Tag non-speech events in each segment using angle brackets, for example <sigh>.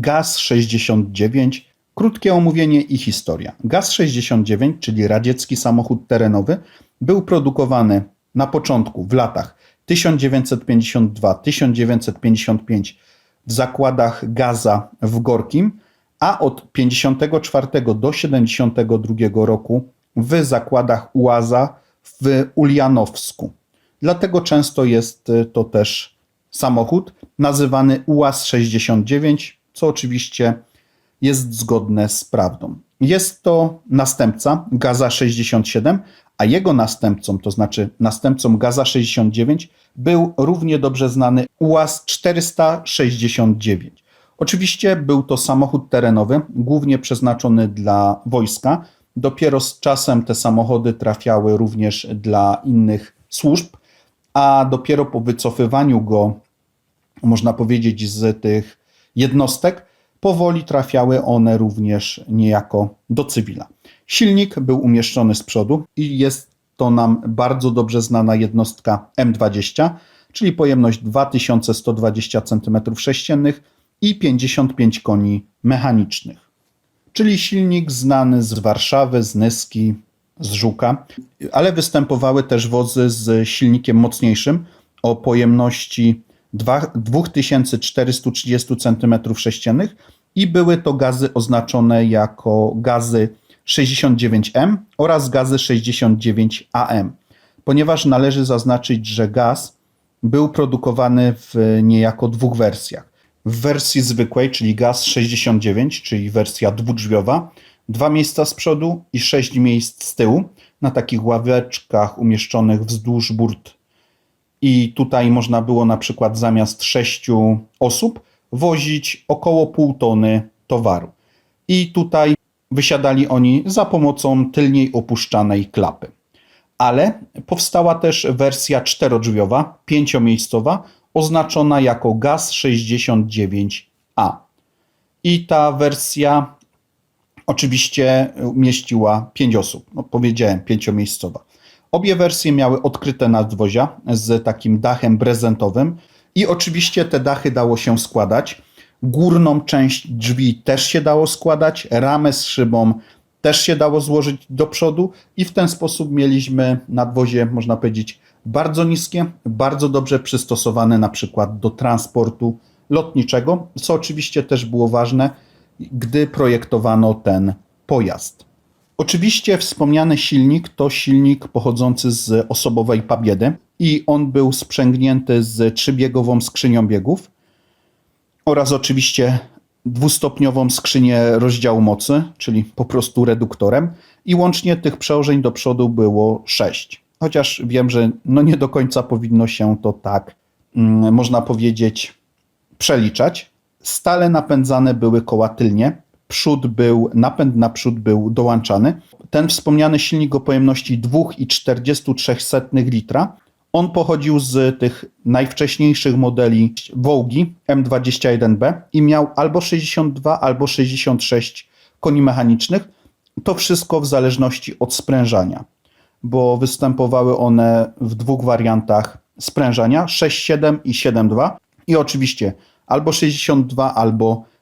GAZ-69. Krótkie omówienie i historia. GAZ-69, czyli radziecki samochód terenowy, był produkowany na początku w latach 1952-1955 w zakładach Gaza w Gorkim, a od 1954 do 1972 roku w zakładach UAZa w Ulianowsku. Dlatego często jest to też samochód nazywany UAZ-69, co oczywiście jest zgodne z prawdą. Jest to następca Gaza 67, a jego następcą, to znaczy następcą Gaza 69, był równie dobrze znany UAZ 469. Oczywiście był to samochód terenowy, głównie przeznaczony dla wojska. Dopiero z czasem te samochody trafiały również dla innych służb, a dopiero po wycofywaniu go, można powiedzieć, z tych jednostek, powoli trafiały one również niejako do cywila. Silnik był umieszczony z przodu i jest to nam bardzo dobrze znana jednostka M20, czyli pojemność 2120 cm3 i 55 koni mechanicznych. Czyli silnik znany z Warszawy, z Nyski, z Żuka, ale występowały też wozy z silnikiem mocniejszym o pojemności 2430 cm3 i były to gazy oznaczone jako gazy 69M oraz gazy 69AM, ponieważ należy zaznaczyć, że gaz był produkowany w niejako dwóch wersjach. W wersji zwykłej, czyli gaz 69, czyli wersja dwudrzwiowa, dwa miejsca z przodu i sześć miejsc z tyłu na takich ławeczkach umieszczonych wzdłuż burt. I tutaj można było na przykład zamiast sześciu osób wozić około pół tony towaru. I tutaj wysiadali oni za pomocą tylniej opuszczanej klapy. Ale powstała też wersja czterodrzwiowa, pięciomiejscowa, oznaczona jako GAZ 69A. I ta wersja oczywiście mieściła pięć osób. No, powiedziałem, pięciomiejscowa. Obie wersje miały odkryte nadwozia z takim dachem brezentowym i oczywiście te dachy dało się składać. Górną część drzwi też się dało składać, ramę z szybą też się dało złożyć do przodu i w ten sposób mieliśmy nadwozie, można powiedzieć, bardzo niskie, bardzo dobrze przystosowane na przykład do transportu lotniczego, co oczywiście też było ważne, gdy projektowano ten pojazd. Oczywiście wspomniany silnik to silnik pochodzący z osobowej Pabiedy i on był sprzęgnięty z trzybiegową skrzynią biegów oraz oczywiście dwustopniową skrzynię rozdziału mocy, czyli po prostu reduktorem i łącznie tych przełożeń do przodu było sześć. Chociaż wiem, że no nie do końca powinno się to tak, mm, można powiedzieć, przeliczać. Stale napędzane były koła tylnie, przód był, napęd na przód był dołączany. Ten wspomniany silnik o pojemności 2,43 litra, on pochodził z tych najwcześniejszych modeli Wołgi M21B i miał albo 62, albo 66 koni mechanicznych. To wszystko w zależności od sprężania, bo występowały one w dwóch wariantach sprężania 6,7 i 7,2 i oczywiście albo 62, albo 66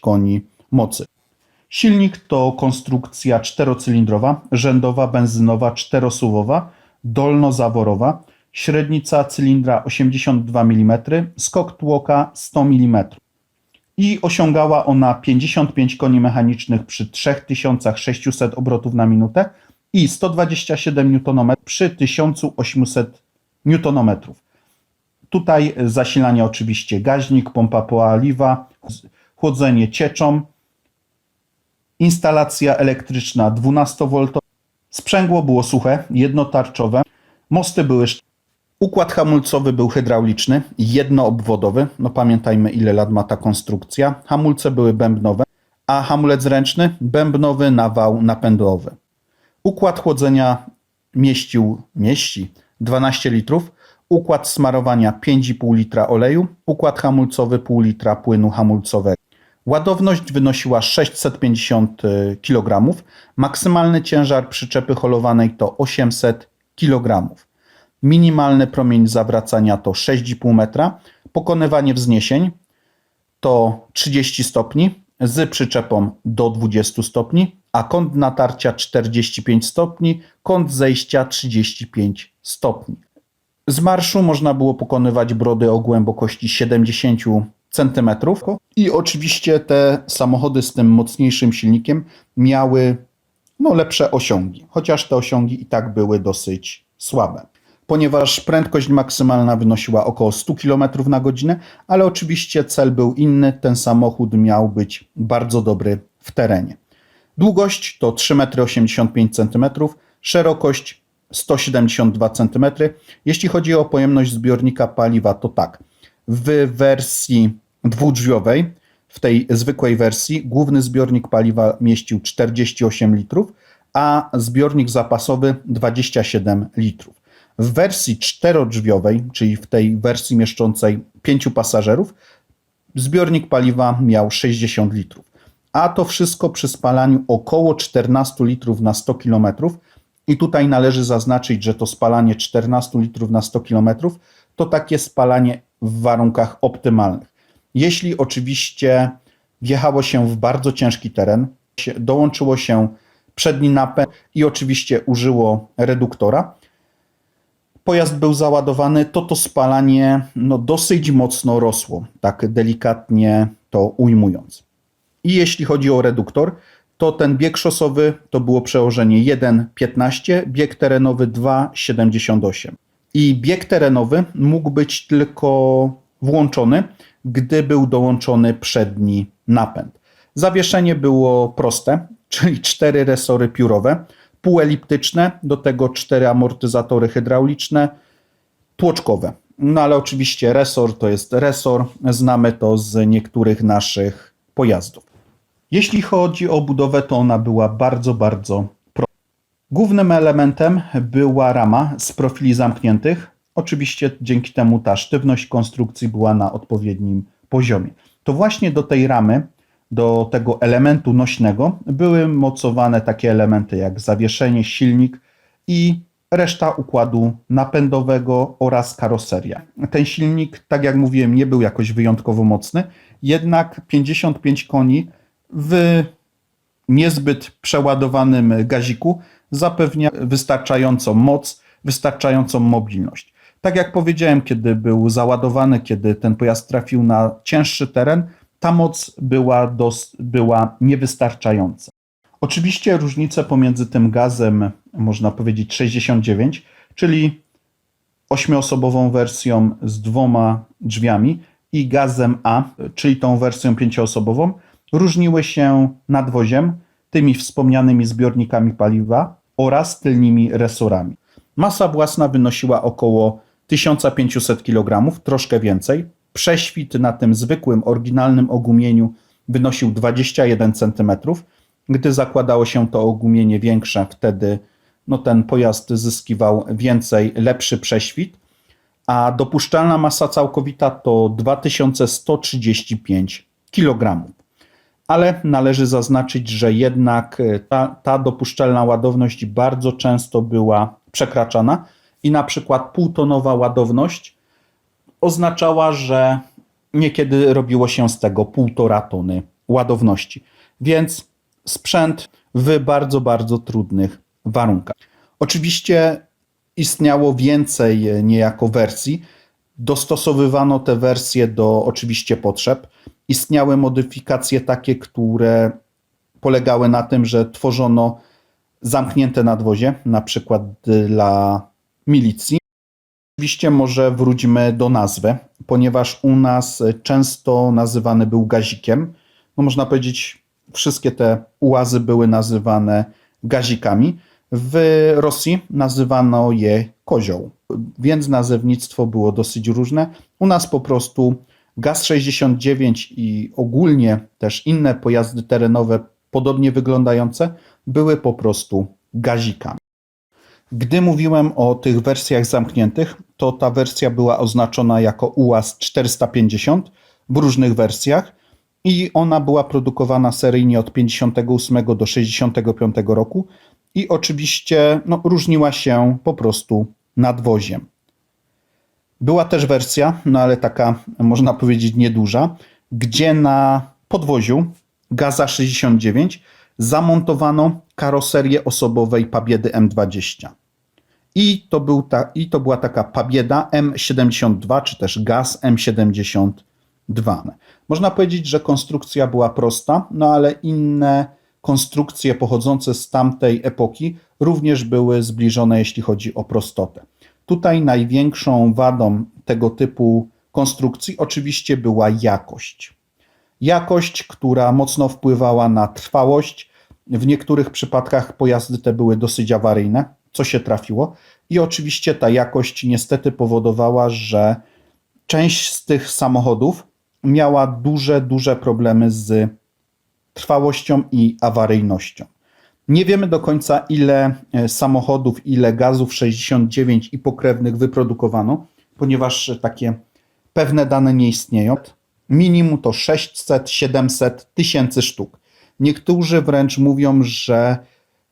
koni mocy. Silnik to konstrukcja czterocylindrowa, rzędowa, benzynowa, czterosuwowa, dolnozaworowa, średnica cylindra 82 mm, skok tłoka 100 mm. I osiągała ona 55 koni mechanicznych przy 3600 obrotów na minutę i 127 Nm przy 1800 Nm. Tutaj zasilanie oczywiście gaźnik, pompa paliwa, chłodzenie cieczą, instalacja elektryczna 12V, sprzęgło było suche, jednotarczowe, mosty były Układ hamulcowy był hydrauliczny, jednoobwodowy. No pamiętajmy, ile lat ma ta konstrukcja. Hamulce były bębnowe, a hamulec ręczny bębnowy na wał napędowy. Układ chłodzenia mieścił, mieści 12 litrów, układ smarowania 5,5 litra oleju, układ hamulcowy pół litra płynu hamulcowego. Ładowność wynosiła 650 kg, maksymalny ciężar przyczepy holowanej to 800 kg. Minimalny promień zawracania to 6,5 metra, pokonywanie wzniesień to 30 stopni z przyczepą do 20 stopni, a kąt natarcia 45 stopni, kąt zejścia 35 stopni. Z marszu można było pokonywać brody o głębokości 70 cm i oczywiście te samochody z tym mocniejszym silnikiem miały no, lepsze osiągi, chociaż te osiągi i tak były dosyć słabe. Ponieważ prędkość maksymalna wynosiła około 100 km na godzinę, ale oczywiście cel był inny, ten samochód miał być bardzo dobry w terenie. Długość to 3,85 m, szerokość 172 cm. Jeśli chodzi o pojemność zbiornika paliwa, to tak. W wersji dwudrzwiowej, w tej zwykłej wersji, główny zbiornik paliwa mieścił 48 litrów, a zbiornik zapasowy 27 litrów. W wersji czterodrzwiowej, czyli w tej wersji mieszczącej 5 pasażerów, zbiornik paliwa miał 60 litrów. A to wszystko przy spalaniu około 14 litrów na 100 km. I tutaj należy zaznaczyć, że to spalanie 14 litrów na 100 km to takie spalanie w warunkach optymalnych. Jeśli oczywiście wjechało się w bardzo ciężki teren, dołączyło się przedni napęd i oczywiście użyło reduktora, pojazd był załadowany, to to spalanie no, dosyć mocno rosło, tak delikatnie to ujmując. I jeśli chodzi o reduktor, to ten bieg szosowy to było przełożenie 1,15, bieg terenowy 2,78. I bieg terenowy mógł być tylko włączony, gdy był dołączony przedni napęd. Zawieszenie było proste, <laughs> czyli cztery resory piórowe, półeliptyczne, do tego cztery amortyzatory hydrauliczne, tłoczkowe. No ale oczywiście resor to jest resor, znamy to z niektórych naszych pojazdów. Jeśli chodzi o budowę, to ona była bardzo, bardzo prosta. Głównym elementem była rama z profili zamkniętych. Oczywiście dzięki temu ta sztywność konstrukcji była na odpowiednim poziomie. To właśnie do tej ramy, do tego elementu nośnego były mocowane takie elementy jak zawieszenie, silnik i reszta układu napędowego oraz karoseria. Ten silnik, tak jak mówiłem, nie był jakoś wyjątkowo mocny, jednak 55 koni w niezbyt przeładowanym gaziku zapewnia wystarczającą moc, wystarczającą mobilność. Tak jak powiedziałem, kiedy był załadowany, kiedy ten pojazd trafił na cięższy teren, ta moc była, dos, była niewystarczająca. Oczywiście różnice pomiędzy tym gazem, można powiedzieć 69, czyli ośmioosobową wersją z dwoma drzwiami i gazem A, czyli tą wersją pięcioosobową, różniły się nadwoziem, tymi wspomnianymi zbiornikami paliwa oraz tylnymi resorami. Masa własna wynosiła około 1500 kg, troszkę więcej. Prześwit na tym zwykłym, oryginalnym ogumieniu wynosił 21 cm. Gdy zakładało się to ogumienie większe, wtedy no, ten pojazd zyskiwał więcej, lepszy prześwit, a dopuszczalna masa całkowita to 2135 kg ale należy zaznaczyć, że jednak e, ta, ta dopuszczalna ładowność bardzo często była przekraczana i na przykład półtonowa ładowność oznaczała, że niekiedy robiło się z tego półtora tony ładowności. Więc sprzęt w bardzo, bardzo trudnych warunkach. Oczywiście istniało więcej niejako wersji. Dostosowywano te wersje do oczywiście potrzeb istniały modyfikacje takie, które polegały na tym, że tworzono zamknięte nadwozie, na przykład dla milicji. Oczywiście może wróćmy do nazwy, ponieważ u nas często nazywany był gazikiem. No można powiedzieć, wszystkie te ułazy były nazywane gazikami. W Rosji nazywano je kozioł, więc nazewnictwo było dosyć różne. U nas po prostu Gaz-69 i ogólnie też inne pojazdy terenowe podobnie wyglądające były po prostu gazikami. Gdy mówiłem o tych wersjach zamkniętych, to ta wersja była oznaczona jako UAZ 450 w różnych wersjach i ona była produkowana seryjnie od 58 do 65 roku i oczywiście no, różniła się po prostu nadwoziem. Była też wersja, no ale taka można powiedzieć nieduża, gdzie na podwoziu Gaza 69 zamontowano karoserię osobowej Pabiedy M20. I to, był ta, I to była taka Pabieda M72, czy też Gaz M72. Można powiedzieć, że konstrukcja była prosta, no ale inne konstrukcje pochodzące z tamtej epoki również były zbliżone, jeśli chodzi o prostotę. Tutaj największą wadą tego typu konstrukcji oczywiście była jakość. Jakość, która mocno wpływała na trwałość. W niektórych przypadkach pojazdy te były dosyć awaryjne, co się trafiło. I oczywiście ta jakość niestety powodowała, że część z tych samochodów miała duże, duże problemy z trwałością i awaryjnością. Nie wiemy do końca, ile e, samochodów, ile gazów 69 i pokrewnych wyprodukowano, ponieważ takie pewne dane nie istnieją. Minimum to 600, 700 tysięcy sztuk. Niektórzy wręcz mówią, że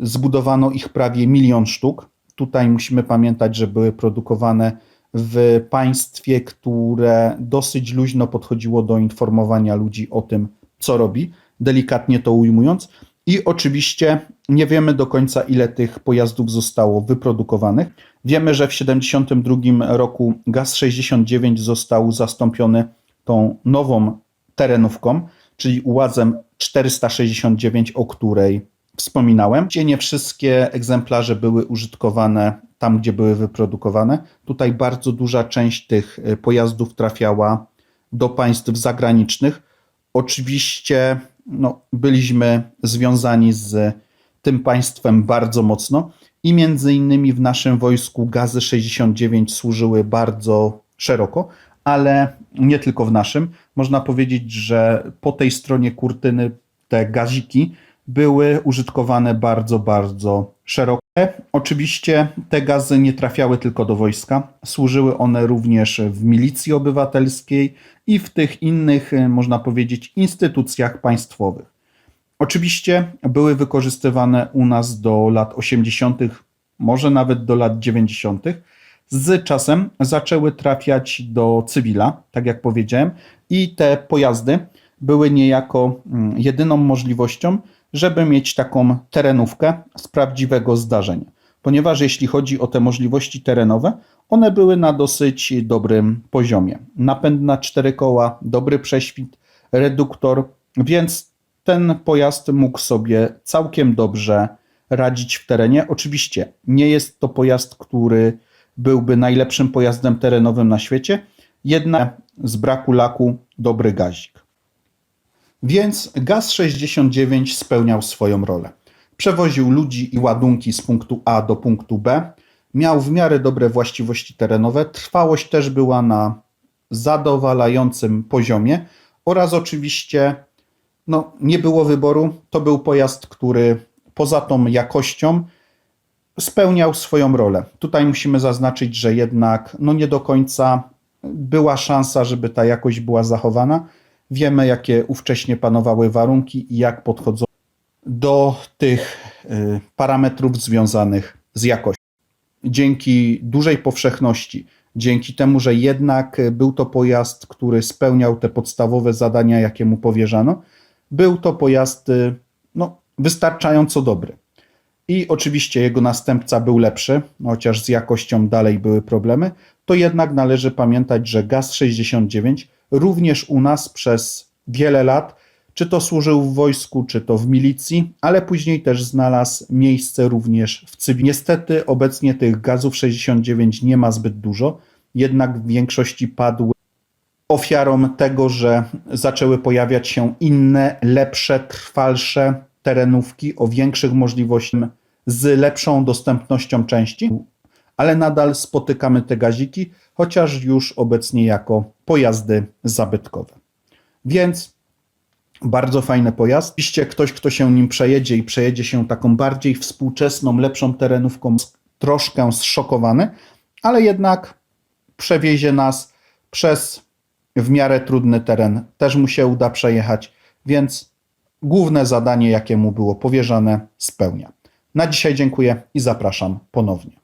zbudowano ich prawie milion sztuk. Tutaj musimy pamiętać, że były produkowane w państwie, które dosyć luźno podchodziło do informowania ludzi o tym, co robi, delikatnie to ujmując. I oczywiście nie wiemy do końca, ile tych pojazdów zostało wyprodukowanych. Wiemy, że w 1972 roku GAZ-69 został zastąpiony tą nową terenówką, czyli ułazem 469, o której wspominałem. Gdzie nie wszystkie egzemplarze były użytkowane tam, gdzie były wyprodukowane. Tutaj bardzo duża część tych y, pojazdów trafiała do państw zagranicznych. Oczywiście no, byliśmy związani z tym państwem bardzo mocno i między innymi w naszym wojsku gazy 69 służyły bardzo szeroko, ale nie tylko w naszym. Można powiedzieć, że po tej stronie kurtyny te gaziki były użytkowane bardzo, bardzo szeroko. Oczywiście te gazy nie trafiały tylko do wojska, służyły one również w milicji obywatelskiej i w tych innych, można powiedzieć, instytucjach państwowych. Oczywiście były wykorzystywane u nas do lat 80., może nawet do lat 90. Z czasem zaczęły trafiać do cywila, tak jak powiedziałem, i te pojazdy były niejako mm, jedyną możliwością, żeby mieć taką terenówkę z prawdziwego zdarzenia. Ponieważ jeśli chodzi o te możliwości terenowe, one były na dosyć dobrym poziomie. Napęd na cztery koła, dobry prześwit, reduktor, więc ten pojazd mógł sobie całkiem dobrze radzić w terenie. Oczywiście nie jest to pojazd, który byłby najlepszym pojazdem terenowym na świecie, jednak z braku laku dobry gazik. Więc Gaz-69 spełniał swoją rolę. Przewoził ludzi i ładunki z punktu A do punktu B, miał w miarę dobre właściwości terenowe, trwałość też była na zadowalającym poziomie oraz oczywiście no, nie było wyboru. To był pojazd, który poza tą jakością spełniał swoją rolę. Tutaj musimy zaznaczyć, że jednak no nie do końca była szansa, żeby ta jakość była zachowana. Wiemy, jakie ówcześnie panowały warunki i jak podchodzą do tych y, parametrów związanych z jakością. Dzięki dużej powszechności, dzięki temu, że jednak był to pojazd, który spełniał te podstawowe zadania, jakie mu powierzano, był to pojazd y, no, wystarczająco dobry. I oczywiście jego następca był lepszy, chociaż z jakością dalej były problemy, to jednak należy pamiętać, że GAZ-69 również u nas przez wiele lat, czy to służył w wojsku, czy to w milicji, ale później też znalazł miejsce również w cywili. Niestety obecnie tych gazów 69 nie ma zbyt dużo, jednak w większości padły ofiarą tego, że zaczęły pojawiać się inne, lepsze, trwalsze terenówki o większych możliwościach z lepszą dostępnością części, ale nadal spotykamy te gaziki, chociaż już obecnie jako pojazdy zabytkowe. Więc bardzo fajny pojazd. Oczywiście ktoś, kto się nim przejedzie i przejedzie się taką bardziej współczesną, lepszą terenówką, troszkę zszokowany, ale jednak przewiezie nas przez w miarę trudny teren. Też mu się uda przejechać, więc główne zadanie, jakie mu było powierzone, spełnia. Na dzisiaj dziękuję i zapraszam ponownie.